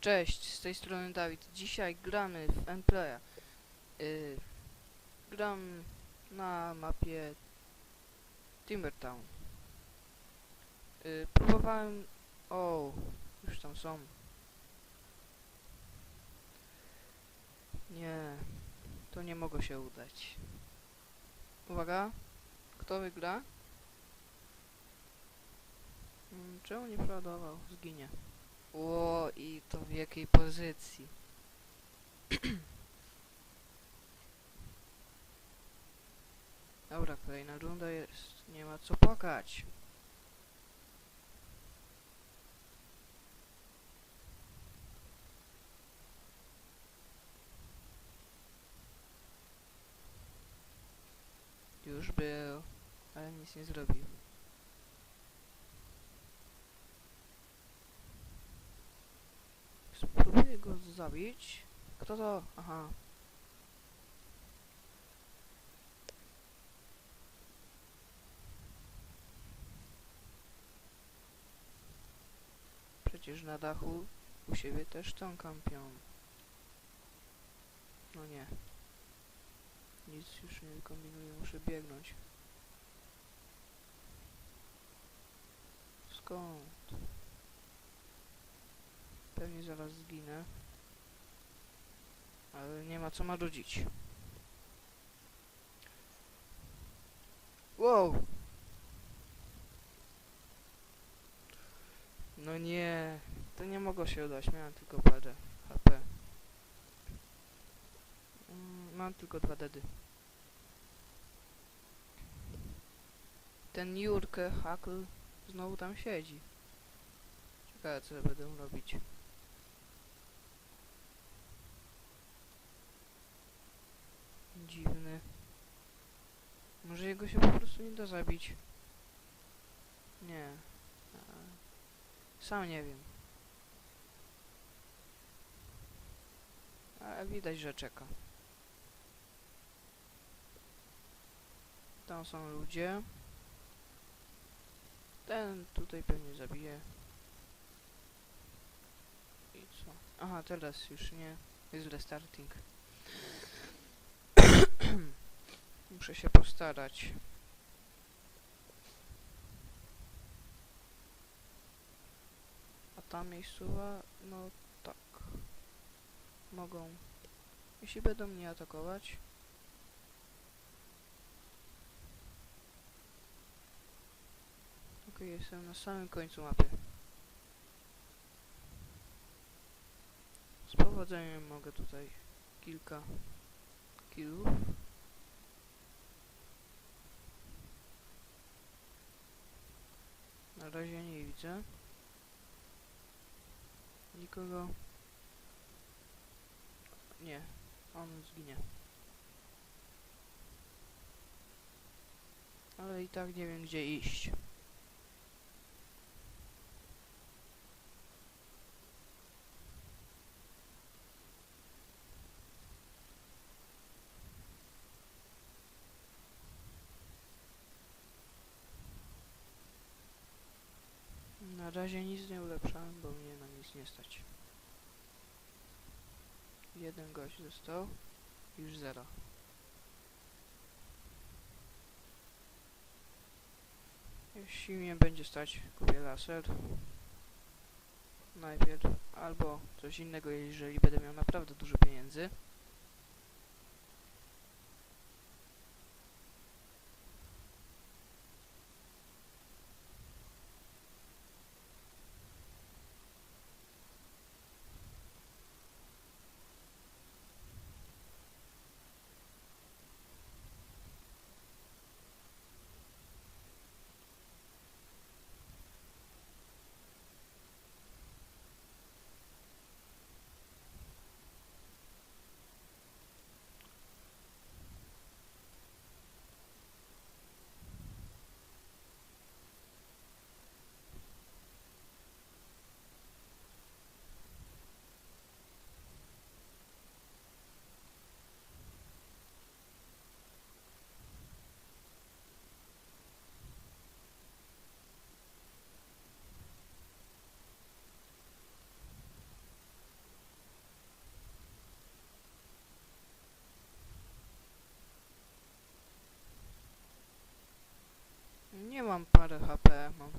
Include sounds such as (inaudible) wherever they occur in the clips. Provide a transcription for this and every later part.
Cześć, z tej strony Dawid. Dzisiaj gramy w Emplaya. Yy, gram na mapie Timbertown. Yy, próbowałem... O, już tam są. Nie, to nie mogło się udać. Uwaga, kto wygra? Mm, Czemu nie przeładował? Zginie. Ło, i to w jakiej pozycji? (clears throat) Dobra, kolejna runda jest. Nie ma co płakać. Już był, ale nic nie zrobił. Spróbuję go zabić. Kto to? Aha. Przecież na dachu u siebie też tą kampią. No nie. Nic już nie kombinuję, muszę biegnąć. Skąd? Pewnie zaraz zginę. Ale nie ma co marudzić. Wow! No nie, to nie mogło się udać, miałem tylko parę HP. Mm, mam tylko dwa dedy. Ten Jurkę Hakl znowu tam siedzi. Ciekawe co będę robić. Dziwny. Może jego się po prostu nie da zabić. Nie. Sam nie wiem. Ale widać, że czeka. Tam są ludzie. Ten tutaj pewnie zabije. I co? Aha, teraz już nie. Jest restarting. (clears throat) Muszę się postarać. A ta miejscowa, no tak. Mogą. Jeśli będą mnie atakować. Okej, jestem na samym końcu mapy. Z powodzeniem mogę tutaj kilka killów. Na razie nie widzę. Nikogo. Nie, on zginie. Ale i tak nie wiem gdzie iść. Na razie nic nie ulepszałem, bo mnie na nic nie stać. Jeden gość został, już zero. Jeśli mnie będzie stać, kupię laser. Najpierw, albo coś innego, jeżeli będę miał naprawdę dużo pieniędzy.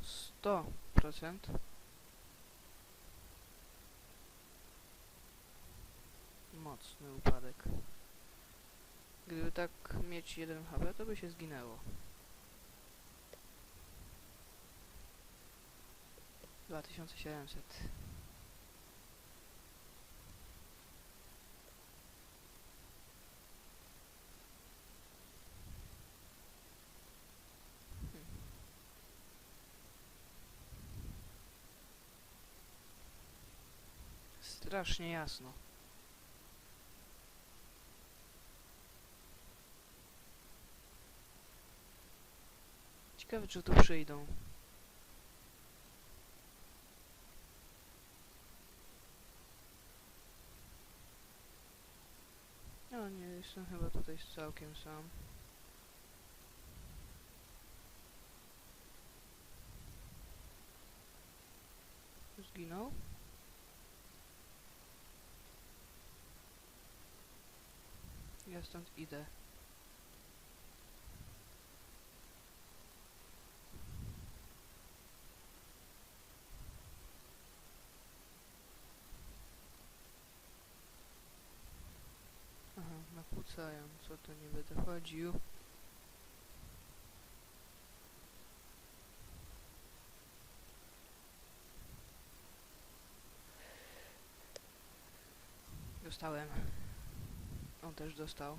100%. Mocny upadek. Gdyby tak mieć 1 HP, to by się zginęło. 2700. Strasznie jasno. Ciekawe, czy tu przyjdą. No nie, jestem chyba tutaj całkiem sam. Zginął? Ja stąd idę. Aha, nakłócają, co to nie będę chodził. Dostałem. On też dostał.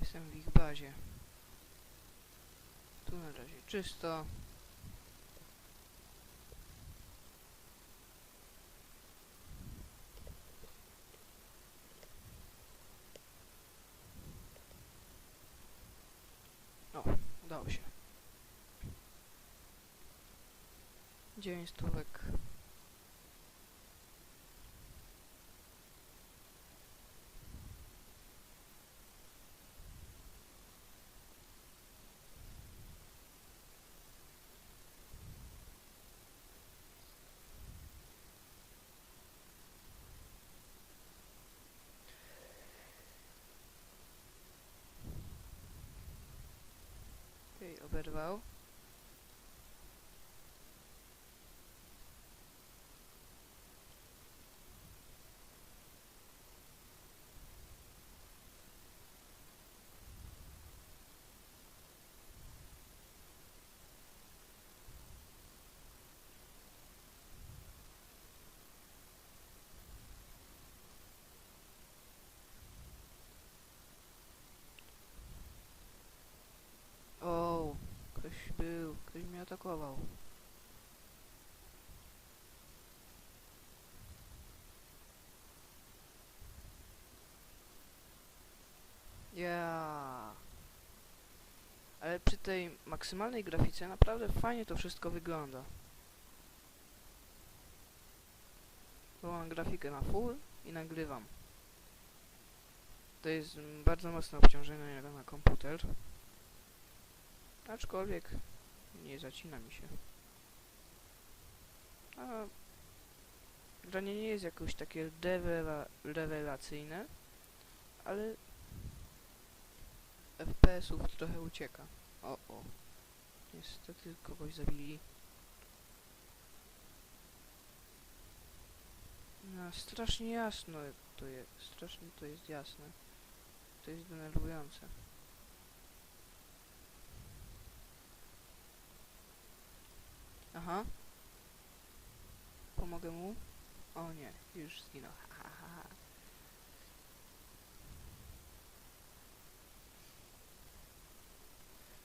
Jestem w ich bazie. Tu na razie czysto. 9 stówek. Okej, okay, oberwał. Ktoś mnie atakował. Ja. Ale przy tej maksymalnej grafice naprawdę fajnie to wszystko wygląda. Mam grafikę na full i nagrywam. To jest bardzo mocne obciążenie na komputer. Aczkolwiek nie zacina mi się. A granie nie jest jakoś takie rewela rewelacyjne, ale FPS-ów trochę ucieka. O, o. Niestety kogoś zabili. No, strasznie jasno to jest. Strasznie to jest jasne. To jest denerwujące. Aha. Pomogę mu? O nie, już zginął. Ha, ha, ha.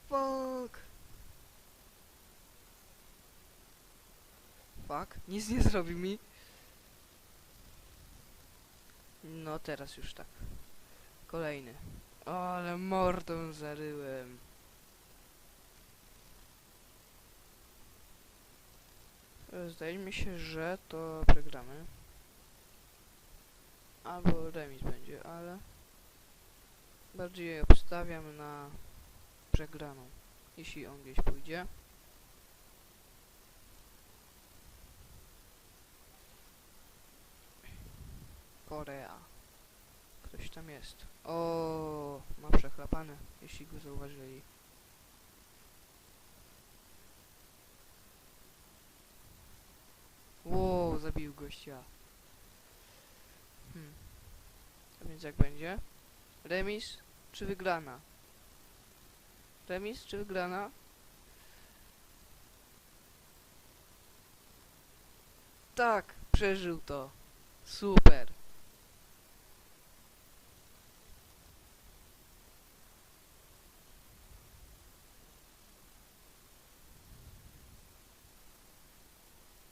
Fuck. Fuck, nic nie zrobił mi. No teraz już tak. Kolejny. Ale mordą zaryłem. Zdaje mi się, że to przegramy. Albo remis będzie, ale bardziej obstawiam na przegraną, jeśli on gdzieś pójdzie. Korea. Ktoś tam jest. O, ma przechlapane, jeśli go zauważyli. Gościa. Hmm. A więc jak będzie? Remis czy wygrana? Remis czy wygrana? Tak, przeżył to. Super.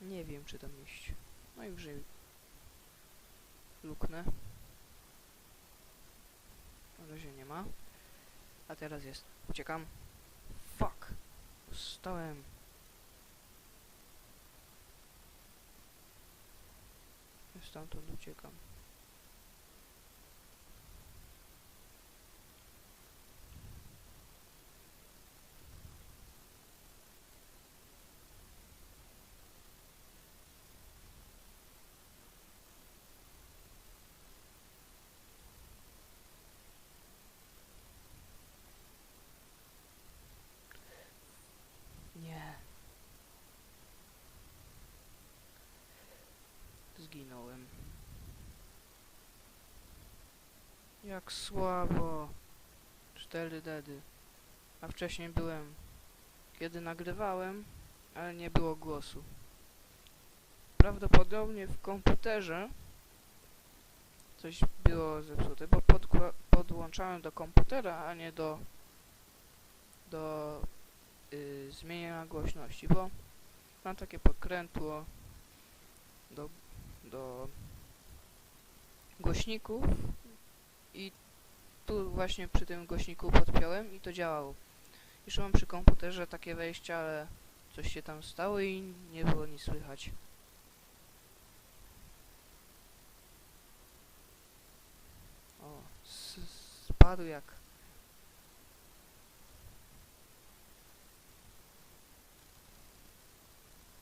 Nie wiem, czy tam iść. Najwyżej luknę. Na razie nie ma. A teraz jest. Uciekam. Fuck. Stałem. Stamtąd uciekam. Nie. Zginąłem. Jak słabo. Cztery dedy. A wcześniej byłem, kiedy nagrywałem, ale nie było głosu. Prawdopodobnie w komputerze coś było zepsute, bo podłączałem do komputera, a nie do do y, zmieniania głośności, bo mam takie podkrętło do, do głośników i tu właśnie przy tym głośniku podpiąłem i to działało. Już mam przy komputerze takie wejście, ale coś się tam stało i nie było nic słychać. O, spadł jak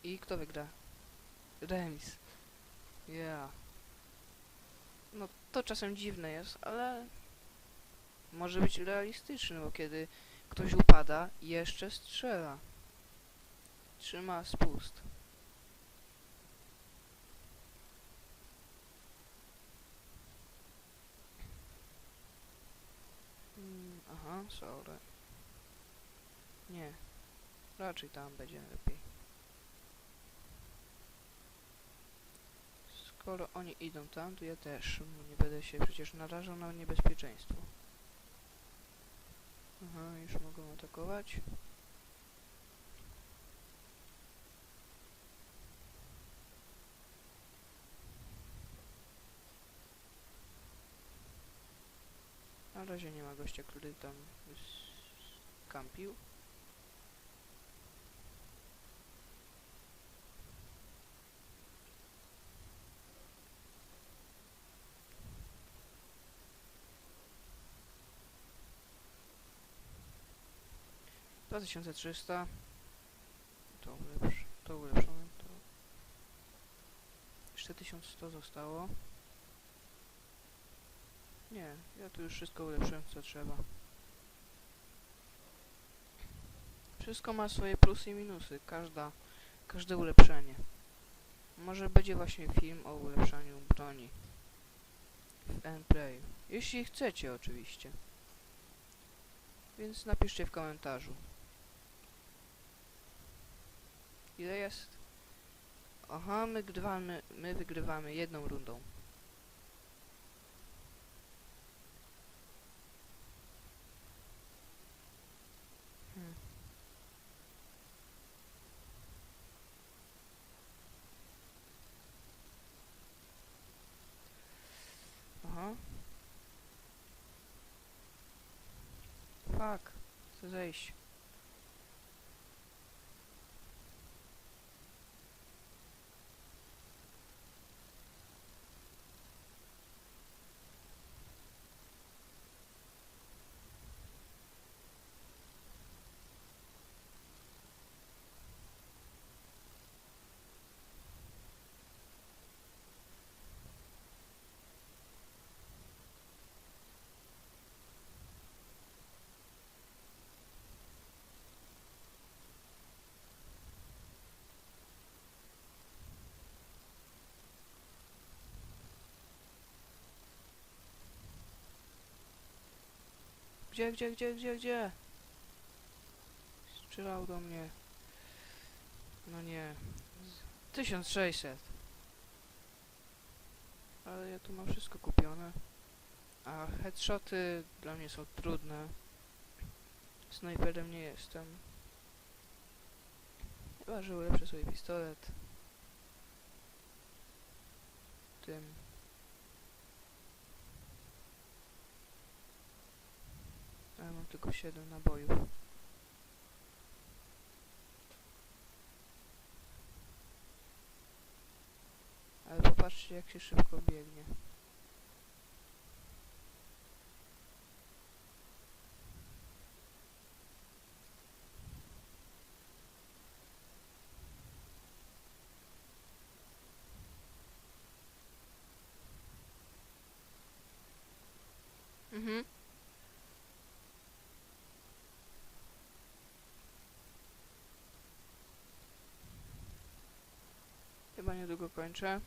I kto wygra? Remis. Yeah. No to czasem dziwne jest, ale może być realistyczny, bo kiedy ktoś upada, jeszcze strzela. Trzyma spust. Mm, aha, sorry. Nie. Raczej tam będzie lepiej. Skoro oni idą tam, to ja też nie będę się przecież narażał na niebezpieczeństwo. Aha, już mogą atakować. Na razie nie ma gościa, który tam kampił. Dwa tysiące trzysta. To ulepsz, to ulepszone, to... Jeszcze 1100 zostało. Nie, ja tu już wszystko ulepszyłem co trzeba. Wszystko ma swoje plusy i minusy, każda, każde ulepszenie. Może będzie właśnie film o ulepszaniu broni w Endplay. Jeśli chcecie oczywiście. Więc napiszcie w komentarzu. Ile jest? Aha, my wygrywamy, my wygrywamy jedną rundą. Hmm. Aha. Fuck. Chcę zejść. Gdzie, gdzie, gdzie, gdzie, gdzie? Strzelał do mnie. No nie. Z- 1600. Ale ja tu mam wszystko kupione. A headshoty dla mnie są trudne. Snajperem nie jestem. Chyba, że ulepszę sobie pistolet. Tym. Ale mam tylko 7 nabojów. Ale popatrzcie jak się szybko biegnie. Mhm. Chyba niedługo kończę.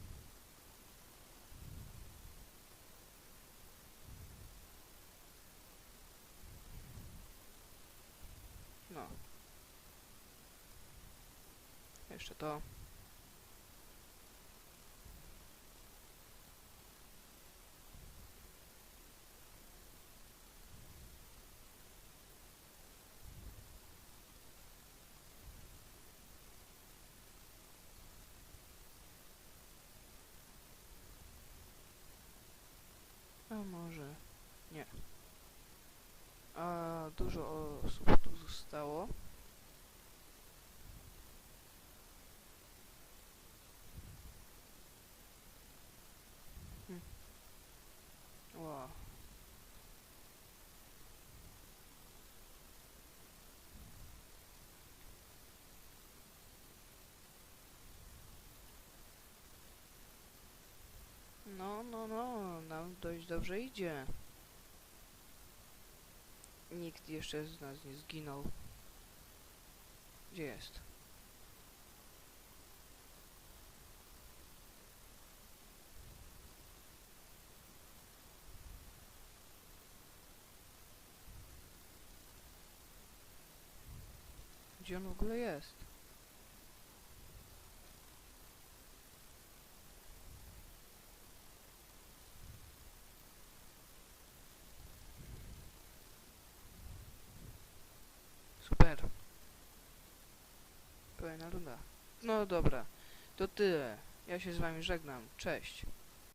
No. Jeszcze to. A może nie. A dużo osób tu zostało. Hm. Ła. No, no, no, nam dość dobrze idzie. Nikt jeszcze z nas nie zginął. Gdzie jest? Gdzie on w ogóle jest? Super. Kolejna runda. No dobra, to tyle. Ja się z wami żegnam. Cześć.